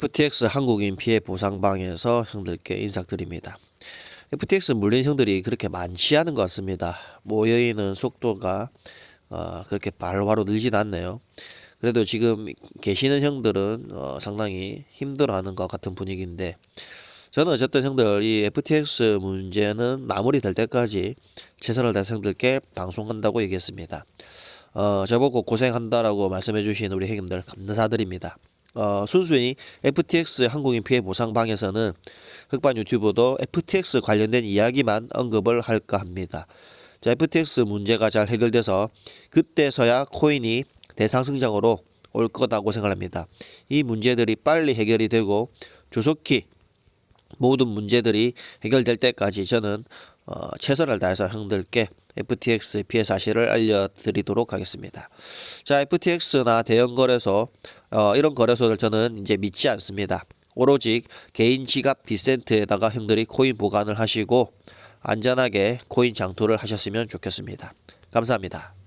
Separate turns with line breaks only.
FTX 한국인 피해 보상방에서 형들께 인사드립니다. FTX 물린 형들이 그렇게 많지 않은 것 같습니다. 모여있는 속도가 어, 그렇게 바로바로 늘진 않네요. 그래도 지금 계시는 형들은 어, 상당히 힘들어하는 것 같은 분위기인데 저는 어쨌든 형들 이 FTX 문제는 마무리될 때까지 최선을 다해서 형들께 방송한다고 얘기했습니다. 어, 저보고 고생한다라고 말씀해 주신 우리 형님들 감사드립니다. 어, 순수히 FTX 한국인 피해 보상 방에서는 흑반 유튜브도 FTX 관련된 이야기만 언급을 할까 합니다. 자, FTX 문제가 잘 해결돼서 그때서야 코인이 대상승장으로 올 거다고 생각합니다. 이 문제들이 빨리 해결이 되고 조속히 모든 문제들이 해결될 때까지 저는 어, 최선을 다해서 형들께 FTX 피해 사실을 알려드리도록 하겠습니다. 자, FTX나 대형 거래소 어, 이런 거래소를 저는 이제 믿지 않습니다. 오로지 개인 지갑 디센트에다가 형들이 코인 보관을 하시고 안전하게 코인 장투를 하셨으면 좋겠습니다. 감사합니다.